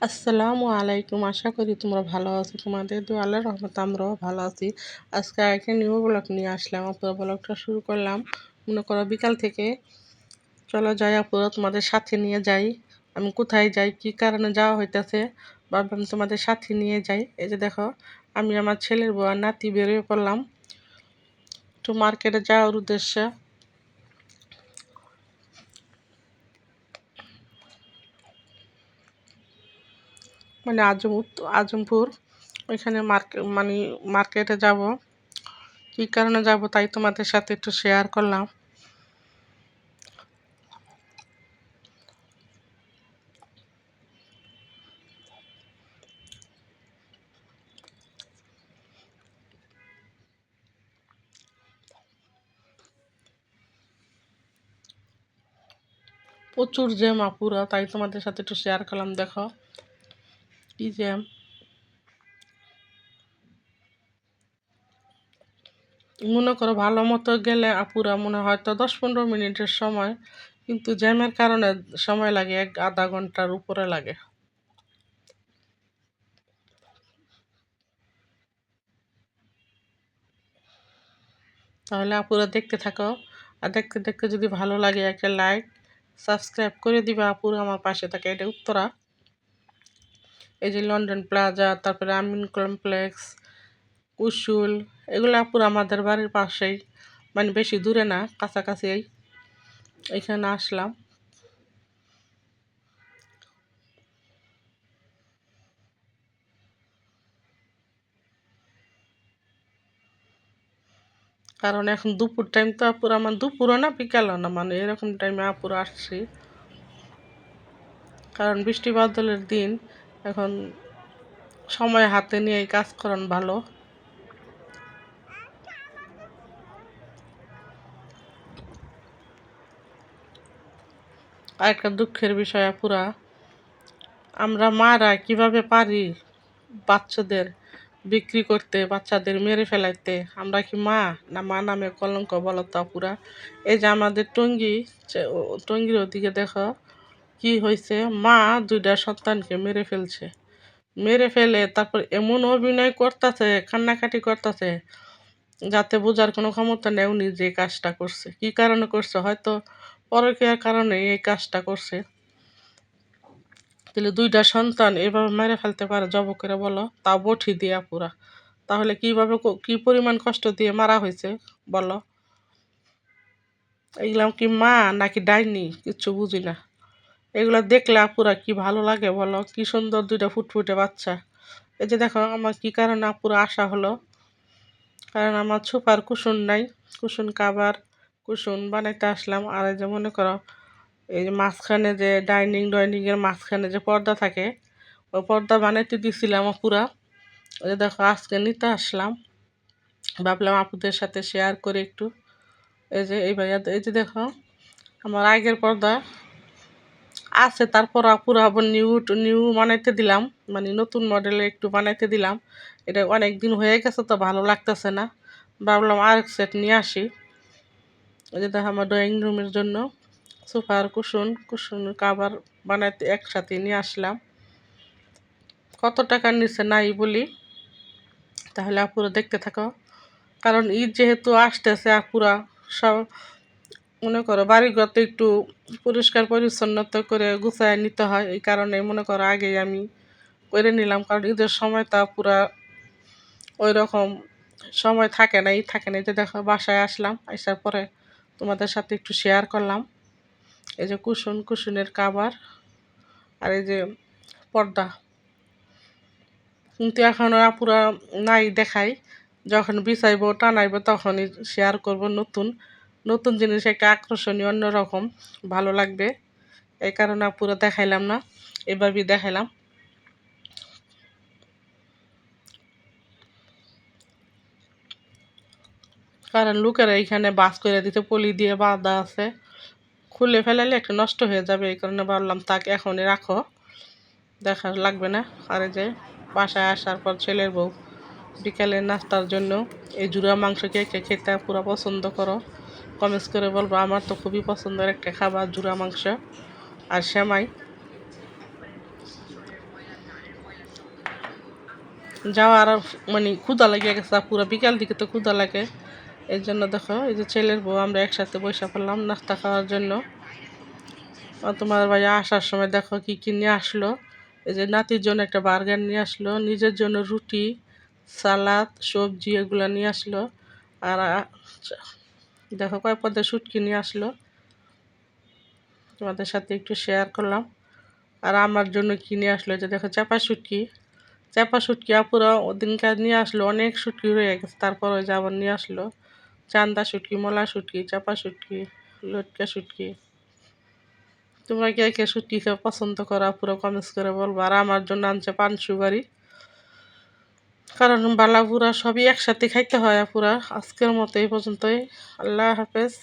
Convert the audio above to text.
আসসালামু আলাইকুম। আশা করি তোমরা ভালো আছো। তোমাদের দু আল্লাহর রহমতে আমরাও ভালো আছি। আজকে একটা নিউ ব্লগ নিয়ে আসলাম। আপুরা ব্লগটা শুরু করলাম। মনে করো বিকাল থেকে। চলো যাই আপুরা, তোমাদের সাথে নিয়ে যাই। আমি কোথায় যাই, কি কারণে যাওয়া হইতেছে ভাবলাম তোমাদের সাথে নিয়ে যাই। এই যে দেখো, আমি আমার ছেলের বউ নাতি বেরিয়ে পড়লাম। একটু মার্কেটে যাওয়ার উদ্দেশ্যে। মানে আজম আজমপুর। ওইখানে মার্কেট মানে মার্কেটে যাব। কী কারণে যাব তাই তোমাদের সাথে একটু শেয়ার করলাম। প্রচুর জ্যাম আপুরা তাই তোমাদের সাথে একটু শেয়ার করলাম, দেখো। কি জ্যাম মনে করো ভালো মতো গেলে আপুরা মনে হয়তো দশ পনেরো মিনিটের সময়, কিন্তু জ্যামের কারণে সময় লাগে এক আধা ঘণ্টার উপরে লাগে। তাহলে আপুরা দেখতে থাকো। আর দেখতে দেখতে যদি ভালো লাগে, একটা লাইক সাবস্ক্রাইব করে দিবে আপুরা আমার পাশে থাকে। এটা উত্তরা। এই যে লন্ডন প্লাজা তারপরে আমিন কমপ্লেক্স কুশুল এগুলো পুরো আমাদের বাড়ির পাশেই। মানে বেশি দূরে না, কাছাকাছি এখানে আসলাম। কারণ এখন দুপুর টাইম তো আপুর আমার দুপুরও না, বিকালও না মানে এরকম টাইমে আপুর আসছি। কারণ বৃষ্টি বাদলের দিন এখন সময় হাতে নিয়ে কাজ করান ভালো। একটা দুঃখের বিষয় পুরা আমরা মারা কীভাবে পারি বাচ্চাদের বিক্রি করতে, বাচ্চাদের মেরে ফেলাইতে? আমরা কি মা না মা নামে কলঙ্ক বলো তো পুরা এই যে আমাদের টঙ্গি টঙ্গির ওদিকে দেখো কি হয়েছে? মা দুইটা সন্তানকে মেরে ফেলছে। মেরে ফেলে তারপর এমন অভিনয় করতেছে, কান্নাকাটি করতেছে, যাতে বোঝার কোনো ক্ষমতা নেই উনি যে কাজটা করছে। কি কারণে করছে? হয়তো পরকীয়ার কারণে এই কাজটা করছে। তাহলে দুইটা সন্তান এভাবে মেরে ফেলতে পারে জব করে বলো? তাও বঠি দিয়া পুরা। তাহলে কীভাবে কি পরিমাণ কষ্ট দিয়ে মারা হয়েছে বলো? এগুলাম কি মা নাকি ডাইনি? কিচ্ছু বুঝি না। এগুলো দেখলে আপুরা কি ভালো লাগে বলো? কি সুন্দর দুইটা ফুটফুটে বাচ্চা। এই যে দেখো, আমার কি কারণে আপুরা আসা হলো? কারণ আমার ছুপার কুসুন নাই, কুসুন কাবার কুসুন বানাইতে আসলাম। আর এই যে মনে করো, এই যে মাঝখানে যে ডাইনিং ডাইনিংয়ের মাঝখানে যে পর্দা থাকে, ওই পর্দা বানাইতে দিছিলাম পুরা ওই যে দেখো, আজকে নিতে আসলাম। ভাবলাম আপুদের সাথে শেয়ার করে একটু। এই যে, এই ভাইয়া, এই যে দেখো, আমার আগের পর্দা আছে, তারপর পুরো নিউ নিউ বানাইতে দিলাম। মানে নতুন মডেলে একটু বানাইতে দিলাম। এটা অনেক দিন হয়ে গেছে তো ভালো লাগতেছে না। ভাবলাম আরেক সেট নিয়ে আসি। ওই যে দেখো আমার ড্রয়িং রুমের জন্য সোফার কুশন কুশন কাবার বানাইতে একসাথে নিয়ে আসলাম। কত টাকার নিচে নাই বলি? তাহলে আপুরা দেখতে থাকো। কারণ ঈদ যেহেতু আসতেছে আপুরা সব মনে করো বাড়িঘর একটু পরিষ্কার, পরিচ্ছন্নতা করে গুছায় নিতে হয়, এই কারণে মনে করো আগেই আমি করে নিলাম, কারণ ঈদের সময় তা পুরা ওই রকম সময় থাকে না এই থাকে না। এই যে দেখো, বাসায় আসলাম, আসার পরে তোমাদের সাথে একটু শেয়ার করলাম। এই যে কুসুন কুসুনের কাবার আর এই যে পর্দা। কিন্তু এখন ওরা পুরা নাই দেখাই যখন বিছাইব, টানাইব, তখনই শেয়ার করব নতুন। নতুন জিনিস একটা আকর্ষণীয়, অন্যরকম, ভালো লাগবে। এই কারণে পুরো দেখাইলাম না, এভাবেই দেখাইলাম। কারণ লোকেরা এখানে বাস করে দিতে, পলি দিয়ে বাঁধা আছে। খুলে ফেলালে একটু নষ্ট হয়ে যাবে, এই কারণে ভাবলাম তাকে এখনই রাখো। দেখা লাগবে না। আর যে, বাসায় আসার পর ছেলের বউ, বিকালের নাস্তার জন্য এই জুড়া মাংস কে খেতে পুরো পছন্দ করো। কমেন্টস করে বলব, আমার তো খুবই পছন্দের একটা খাবার জুড়া মাংস আর শ্যামাই যাওয়ার আর মানে ক্ষুদা লাগিয়ে গেছে, পুরো বিকাল দিকে তো ক্ষুদা লাগে। এই জন্য দেখো, এই যে ছেলের বউ, আমরা একসাথে বসে পড়লাম নাস্তা খাওয়ার জন্য। তোমার ভাই আসার সময় দেখো কি কি নিয়ে আসলো। এই যে নাতির জন্য একটা বার্গার নিয়ে আসলো, নিজের জন্য রুটি, সালাদ, সবজি এগুলো নিয়ে আসলো। আর দেখো কয় পদের শুটকি নিয়ে আসলো। তোমাদের সাথে একটু শেয়ার করলাম। আর আমার জন্য কি নিয়ে আসলো? যে দেখো চাপা শুটকি চাপা শুটকি আপুরা ওদিনকার নিয়ে আসলো, অনেক শুটকি হয়ে গেছে। তারপর ওই যে আবার নিয়ে আসলো। চান্দা শুটকি মলা শুটকি চাপা শুটকি লটকা শুটকি তোমরা কে কে শুটকি খেয়ে পছন্দ করা পুরো কমেন্টস করে বলব। আর আমার জন্য আনছে পান সুগারি কারণ বালা পুরা সবই একসাথে খাইতে হয় পুরা আজকের মতো এই পর্যন্তই। আল্লাহ হাফেজ।